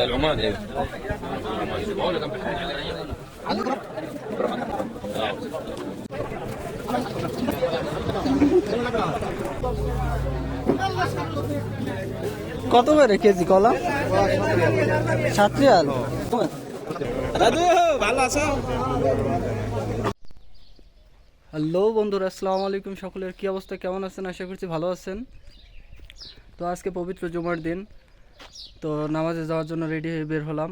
ده العمان ايه العمان بقول لك কত করে কেজি কলা সাত রিয়াল দাদু ভালো আছো হ্যালো বন্ধুরা আসসালামু আলাইকুম সকলের কি অবস্থা কেমন আছেন আশা করছি ভালো আছেন তো আজকে পবিত্র জুমার দিন তো নামাজে যাওয়ার জন্য রেডি হয়ে বের হলাম।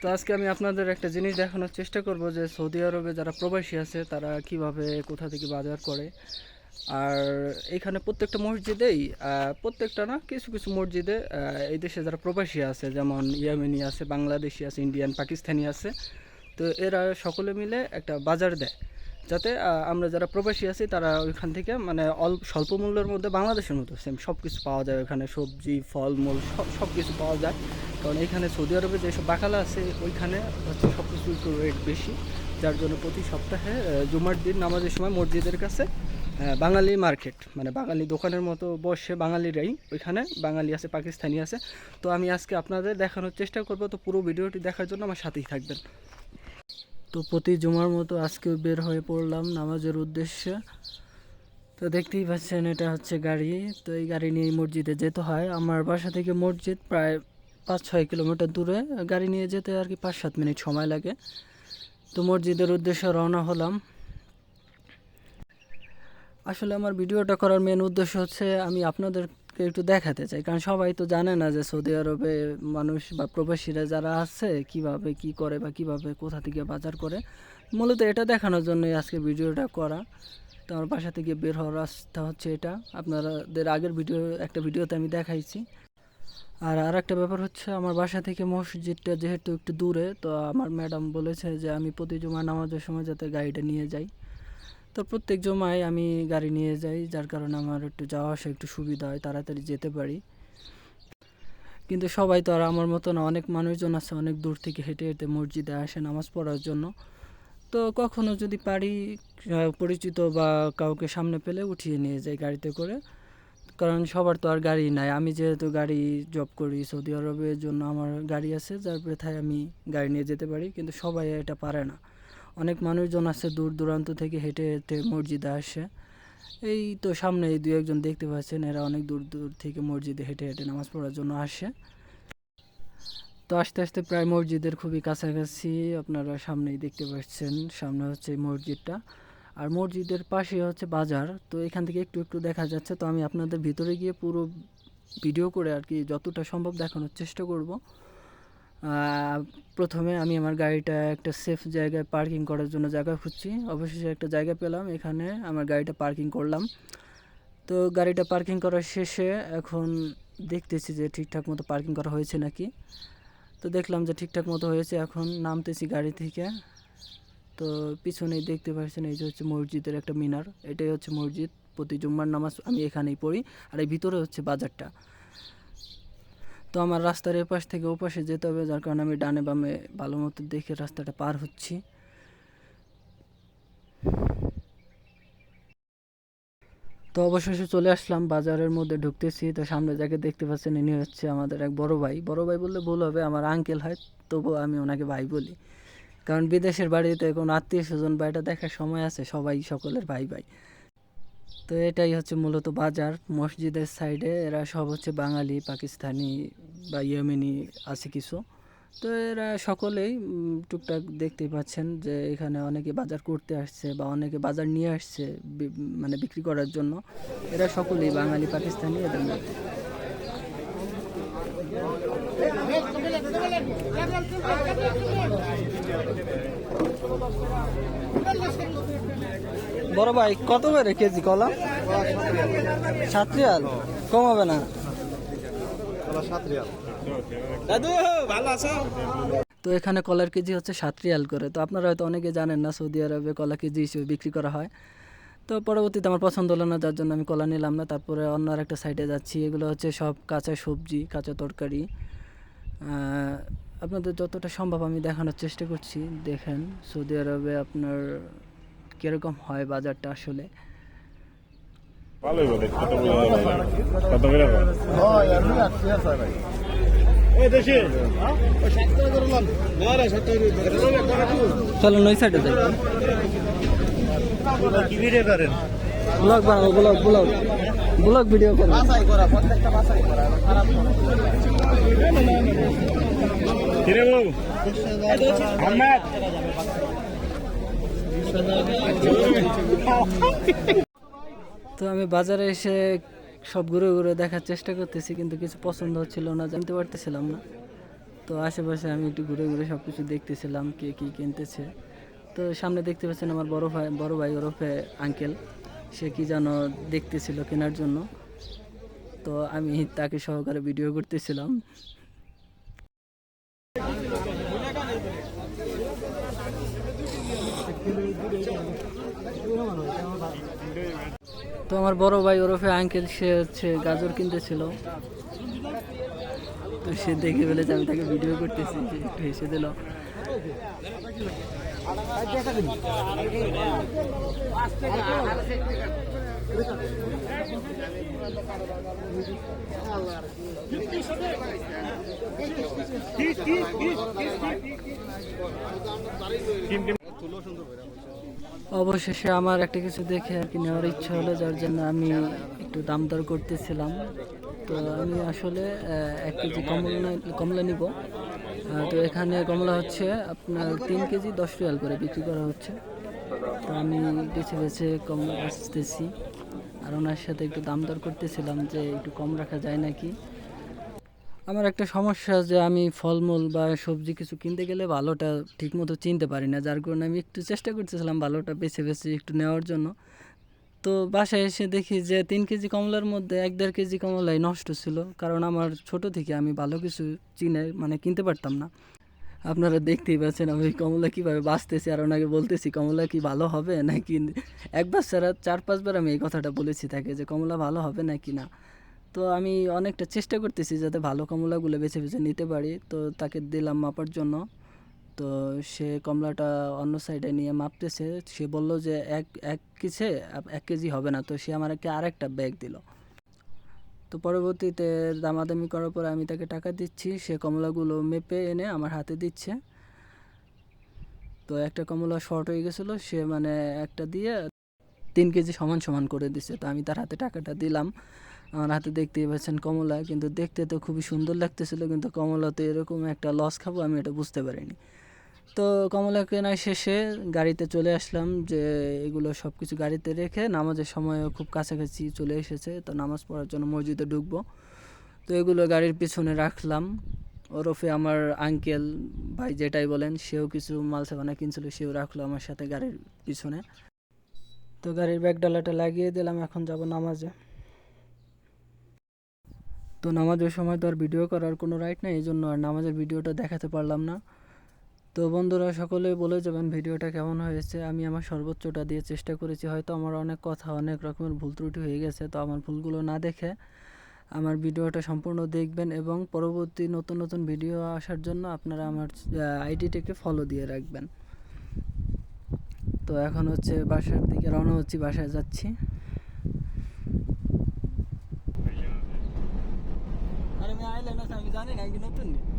তো আজকে আমি আপনাদের একটা জিনিস দেখানোর চেষ্টা করব যে সৌদি আরবে যারা প্রবাসী আছে, তারা কীভাবে, কোথা থেকে বাজার করে। আর এখানে প্রত্যেকটা মসজিদেই প্রত্যেকটা না কিছু কিছু মসজিদে এই দেশে যারা প্রবাসী আছে, যেমন ইয়ামেনি আছে, বাংলাদেশি আছে, ইন্ডিয়ান, পাকিস্তানি আছে, তো এরা সকলে মিলে একটা বাজার দেয়। যাতে আমরা যারা প্রবাসী আছি, তারা ওইখান থেকে মানে অল্প স্বল্প মূল্যের মধ্যে বাংলাদেশের মতো সেম সব কিছু পাওয়া যায় ওখানে সবজি, ফলমূল, সব সব কিছু পাওয়া যায়। কারণ এখানে সৌদি আরবে যেসব বাকালা আছে, ওইখানে হচ্ছে সব কিছু একটু রেট বেশি। যার জন্য প্রতি সপ্তাহে জুমার দিন নামাজের সময় মসজিদের কাছে বাঙালি মার্কেট মানে বাঙালি দোকানের মতো বসে বাঙালিরাই ওইখানে, বাঙালি আছে, পাকিস্তানি আছে। তো আমি আজকে আপনাদের দেখানোর চেষ্টা করব। তো পুরো ভিডিওটি দেখার জন্য আমার সাথেই থাকবেন। তো প্রতি জুমার মতো আজকেও বের হয়ে পড়লাম নামাজের উদ্দেশ্যে। তো দেখতেই পাচ্ছেন, এটা হচ্ছে গাড়ি। তো এই গাড়ি নিয়ে মসজিদে যেতে হয়। আমার বাসা থেকে মসজিদ প্রায় পাঁচ ছয় কিলোমিটার দূরে। গাড়ি নিয়ে যেতে আর কি পাঁচ সাত মিনিট সময় লাগে। তো মসজিদের উদ্দেশ্যে রওনা হলাম। আসলে আমার ভিডিওটা করার মেন উদ্দেশ্য হচ্ছে, আমি আপনাদেরকে একটু দেখাতে চাই। কারণ সবাই তো জানে না যে সৌদি আরবে মানুষ বা প্রবাসীরা যারা আছে, কীভাবে কি করে বা কীভাবে কোথা থেকে বাজার করে, মূলত এটা দেখানোর জন্যই আজকে ভিডিওটা করা। তো আমার বাসা থেকে বের হওয়ার রাস্তা হচ্ছে এটা। আপনাদের আগের ভিডিও, একটা ভিডিওতে আমি দেখাইছি। আর আর একটা ব্যাপার হচ্ছে, আমার বাসা থেকে মসজিদটা যেহেতু একটু দূরে, তো আমার ম্যাডাম বলেছে যে আমি প্রতি জমা নামাজের সময় যাতে গাড়িটা নিয়ে যাই। তো প্রত্যেক জমায় আমি গাড়ি নিয়ে যাই, যার কারণে আমার একটু যাওয়া আসা একটু সুবিধা হয়, তাড়াতাড়ি যেতে পারি। কিন্তু সবাই তো আর আমার মতো না অনেক মানুষজন আছে, অনেক দূর থেকে হেঁটে হেঁটে মসজিদে আসে নামাজ পড়ার জন্য। তো কখনো যদি পারি পরিচিত বা কাউকে সামনে পেলে উঠিয়ে নিয়ে যাই গাড়িতে করে। কারণ সবার তো আর গাড়ি নাই। আমি যেহেতু গাড়ি জব করি সৌদি আরবের জন্য আমার গাড়ি আছে, যার প্রেথায় আমি গাড়ি নিয়ে যেতে পারি, কিন্তু সবাই এটা পারে না। অনেক মানুষজন আছে দূর দূরান্ত থেকে হেঁটে হেঁটে মসজিদে আসে। এই তো সামনে এই দু একজন দেখতে পাচ্ছেন, এরা অনেক দূর দূর থেকে মসজিদে হেঁটে হেঁটে নামাজ পড়ার জন্য আসে। তো আস্তে আস্তে প্রায় মসজিদের খুবই কাছাকাছি আপনারা সামনেই দেখতে পাচ্ছেন, সামনে হচ্ছে এই মসজিদটা। আর মসজিদের পাশে হচ্ছে বাজার, তো এখান থেকে একটু একটু দেখা যাচ্ছে। তো আমি আপনাদের ভিতরে গিয়ে পুরো ভিডিও করে আর কি যতটা সম্ভব দেখানোর চেষ্টা করব। প্রথমে আমি আমার গাড়িটা একটা সেফ জায়গায় পার্কিং করার জন্য জায়গা খুঁজছি। অবশেষে একটা জায়গা পেলাম, এখানে আমার গাড়িটা পার্কিং করলাম। তো গাড়িটা পার্কিং করার শেষে এখন দেখতেছি যে ঠিকঠাক মতো পার্কিং করা হয়েছে নাকি। তো দেখলাম যে ঠিকঠাক মতো হয়েছে, এখন নামতেছি গাড়ি থেকে। তো পিছনেই দেখতে পাচ্ছেন, এই যে হচ্ছে মসজিদের একটা মিনার। এটাই হচ্ছে মসজিদ, প্রতি জুম্মার নামাজ আমি এখানেই পড়ি। আর এই ভিতরে হচ্ছে বাজারটা। তো আমার রাস্তার এপাশ থেকে ওপাশে যেতে হবে, যার কারণে আমি ডানে বামে ভালো মতো দেখে রাস্তাটা পার হচ্ছি। তো অবশেষে চলে আসলাম, বাজারের মধ্যে ঢুকতেছি। তো সামনে যাকে দেখতে পাচ্ছেন, ইনি হচ্ছে আমাদের এক বড় ভাই। বড় ভাই বললে ভুল হবে, আমার আঙ্কেল হয়, তবুও আমি ওনাকে ভাই বলি। কারণ বিদেশের বাড়িতে কোনো আত্মীয় স্বজন বা এটা দেখার সময় আছে, সবাই সকলের ভাই ভাই। তো এটাই হচ্ছে মূলত বাজার। মসজিদের সাইডে এরা সব হচ্ছে বাঙালি, পাকিস্তানি বা ইয়েমেনি আছে কিছু। তো এরা সকলেই টুকটাক দেখতেই পাচ্ছেন যে এখানে অনেকে বাজার করতে আসছে বা অনেকে বাজার নিয়ে আসছে মানে বিক্রি করার জন্য। এরা সকলেই বাঙালি, পাকিস্তানি এদের মধ্যে। বড় ভাই কত করে কেজি কলা? সাত রিয়াল? কম হবে না দাদু ভালো তো এখানে কলার কেজি হচ্ছে সাত রিয়াল করে। তো আপনারা হয়তো অনেকে জানেন না সৌদি আরবে কলা কেজি হিসেবে বিক্রি করা হয়। তো পরবর্তীতে আমার পছন্দ হলো না যার জন্য আমি কলা নিলাম না। তারপরে অন্য আর একটা সাইডে যাচ্ছি। এগুলো হচ্ছে সব কাঁচা সবজি কাঁচা তরকারি। আপনাদের যতটা সম্ভব আমি দেখানোর চেষ্টা করছি। দেখেন সৌদি আরবে আপনার কীরকম হয় বাজারটা আসলে? চলো নই সাইডে যাই। ভিডিও ব্লগ বানাবো ব্লগ ব্লগ। ব্লগ ভিডিও করব। বাসাই করা প্রত্যেকটা বাসাই করা খারাপ কিরে বউ? আহমেদ তো আমি বাজারে এসে সব ঘুরে ঘুরে দেখার চেষ্টা করতেছি, কিন্তু কিছু পছন্দ হচ্ছিল না, জানতে পারতেছিলাম না। তো আশেপাশে আমি একটু ঘুরে ঘুরে সব কিছু দেখতেছিলাম, কে কী কিনতেছে। তো সামনে দেখতে পাচ্ছেন আমার বড় ভাই বড় ভাই ওরফে আঙ্কেল। সে কি যেন দেখতেছিল কেনার জন্য। তো আমি তাকে সহকারে ভিডিও করতেছিলাম। তো আমার বড় ভাই ওরফে আঙ্কেল সে হচ্ছে গাজর কিনতেছিল। তো সে দেখে ফেলেছে আমি তাকে ভিডিও করতেছি একটু হেসে দিল। অবশেষে আমার একটা কিছু দেখে আর কি নেওয়ার ইচ্ছা হলো, যার জন্য আমি একটু দাম দর করতেছিলাম। তো আমি আসলে এক কেজি কমলা কমলা নিব। তো এখানে কমলা হচ্ছে আপনার তিন কেজি দশ রিয়াল করে বিক্রি করা হচ্ছে। তো আমি বেছে বেছে কমলা আসতেছি আর ওনার সাথে একটু দাম দর করতেছিলাম যে একটু কম রাখা যায় নাকি। আমার একটা সমস্যা যে আমি ফলমূল বা সবজি কিছু কিনতে গেলে ভালোটা ঠিকমতো চিনতে পারি না। যার কারণে আমি একটু চেষ্টা করতেছিলাম ভালোটা বেছে বেছে একটু নেওয়ার জন্য। তো বাসায় এসে দেখি যে তিন কেজি কমলার মধ্যে এক দেড় কেজি কমলাই নষ্ট ছিল। কারণ আমার ছোট থেকে আমি ভালো কিছু চিনে মানে কিনতে পারতাম না। আপনারা দেখতেই পাচ্ছেন আমি কমলা কীভাবে বাঁচতেছি। আর ওনাকে বলতেছি, কমলা কি ভালো হবে নাকি? একবার ছাড়া চার পাঁচবার আমি এই কথাটা বলেছি তাকে যে, কমলা ভালো হবে নাকি না? তো আমি অনেকটা চেষ্টা করতেছি যাতে ভালো কমলাগুলো বেছে বেছে নিতে পারি। তো তাকে দিলাম মাপার জন্য। তো সে কমলাটা অন্য সাইডে নিয়ে মাপতেছে। সে বলল যে এক এক কিসে এক কেজি হবে না। তো সে আমাকে আরেকটা ব্যাগ দিল। তো পরবর্তীতে দামাদামি করার পরে আমি তাকে টাকা দিচ্ছি। সে কমলাগুলো মেপে এনে আমার হাতে দিচ্ছে। তো একটা কমলা শর্ট হয়ে গেছিল। সে মানে একটা দিয়ে তিন কেজি সমান সমান করে দিছে তো আমি তার হাতে টাকাটা দিলাম। আমার হাতে দেখতেই পাচ্ছেন কমলা, কিন্তু দেখতে তো খুবই সুন্দর লাগতেছিল, কিন্তু কমলা তো এরকম একটা লস খাব আমি এটা বুঝতে পারিনি। তো কমলা কেনা শেষে গাড়িতে চলে আসলাম যে এগুলো সব কিছু গাড়িতে রেখে নামাজের সময় খুব কাছাকাছি চলে এসেছে, তো নামাজ পড়ার জন্য মসজিদে ঢুকবো। তো এগুলো গাড়ির পিছনে রাখলাম। ওরফে আমার আঙ্কেল ভাই যেটাই বলেন, সেও কিছু মাল সাবানা কিনছিল, সেও রাখল আমার সাথে গাড়ির পিছনে। তো গাড়ির ব্যাগ ডালাটা লাগিয়ে দিলাম, এখন যাব নামাজে। তো নামাজের সময় তো আর ভিডিও করার কোনো রাইট নেই এই জন্য আর নামাজের ভিডিওটা দেখাতে পারলাম না। তো বন্ধুরা সকলে বলে যাবেন ভিডিওটা কেমন হয়েছে? আমি আমার সর্বোচ্চটা দিয়ে চেষ্টা করেছি, হয়তো আমার অনেক কথা, অনেক রকমের ভুল ত্রুটি হয়ে গেছে, তো আমার ভুলগুলো না দেখে আমার ভিডিওটা সম্পূর্ণ দেখবেন এবং পরবর্তী নতুন নতুন ভিডিও আসার জন্য আপনারা আমার আইডিটাকে ফলো দিয়ে রাখবেন। তো এখন হচ্ছে বাসার দিকে রওনা হচ্ছি, বাসায় যাচ্ছি। আরে আমি আইলাম না আমি জানি না কি নতুন নি